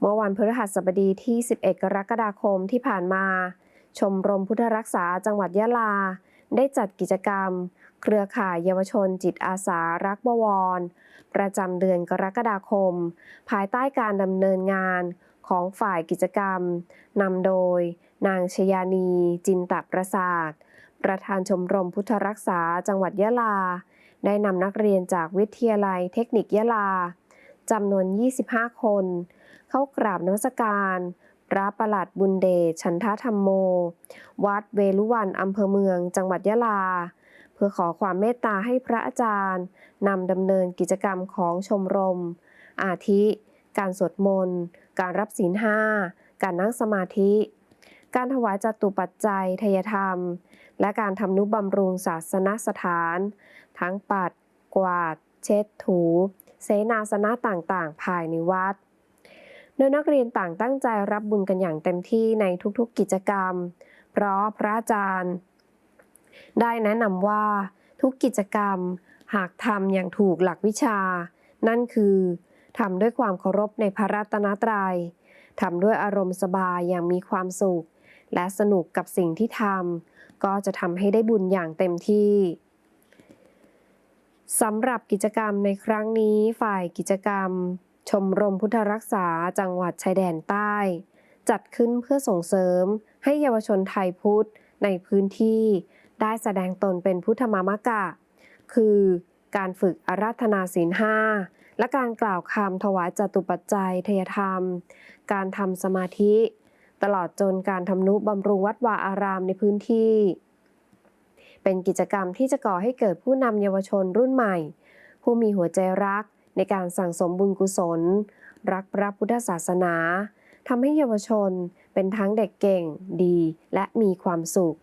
เมื่อวันพฤหัสบดีที่ 11 กรกฎาคมที่ผ่านมา ชมรมพุทธรักษาจังหวัดยะลา ได้จัดกิจกรรม เครือข่ายเยาวชนจิตอาสารักบวร ประจำเดือนกรกฎาคม ภายใต้การดำเนินงานของฝ่ายกิจกรรมนำโดย นางชยานี จินตประสาท ประธานชมรมพุทธรักษาจังหวัดยะลา ได้นำนักเรียนจากวิทยาลัยเทคนิคยะลาจำนวน 25 คน เข้ากราบนมัสการพระประหลัดบุญเดชฉันทธรรมโม วัดเวลุวันอำเภอเมือง จังหวัดยะลา เพื่อขอความเมตตาให้พระอาจารย์นำดำเนินกิจกรรมของชมรม อาทิ การสวดมนต์ การรับศีลห้า การนั่งสมาธิ การถวายจตุปัจจัยทยธรรม และการทำนุบำรุงศาสนสถาน ทั้งปัด กวาด เช็ดถู เสนาสนะต่างๆ ภายในวัด โดยนักเรียนต่างตั้งใจรับบุญกันอย่างเต็มที่ในทุกๆกิจกรรม เพราะพระอาจารย์ ได้แนะนำว่าทุกกิจกรรมหากทำอย่างถูกหลักวิชา นั่นคือทำด้วยความเคารพในพระรัตนตรัยทำด้วยอารมณ์สบายอย่างมีความสุข และสนุกกับสิ่งที่ทำก็จะทำให้ได้บุญอย่างเต็มที่สำหรับกิจกรรมในครั้งนี้ฝ่ายกิจกรรม ชมรมพุทธรักษาจังหวัดชายแดนใต้ จัดขึ้นเพื่อส่งเสริมให้เยาวชนไทยพุทธในพื้นที่ ได้แสดงตนเป็นพุทธมามกะ คือการฝึกอาราธนาศีลห้าและการกล่าวคำถวายจตุปัจจัยเทยธรรม การทำสมาธิ ตลอดจนการทำนุบำรุงวัดวาอารามในพื้นที่ เป็นกิจกรรมที่จะก่อให้เกิดผู้นำเยาวชนรุ่นใหม่ ผู้มีหัวใจรัก ในการสั่งสมบุญกุศล รักพระพุทธศาสนาทำให้เยาวชนเป็นทั้งเด็กเก่งดีและมีความสุข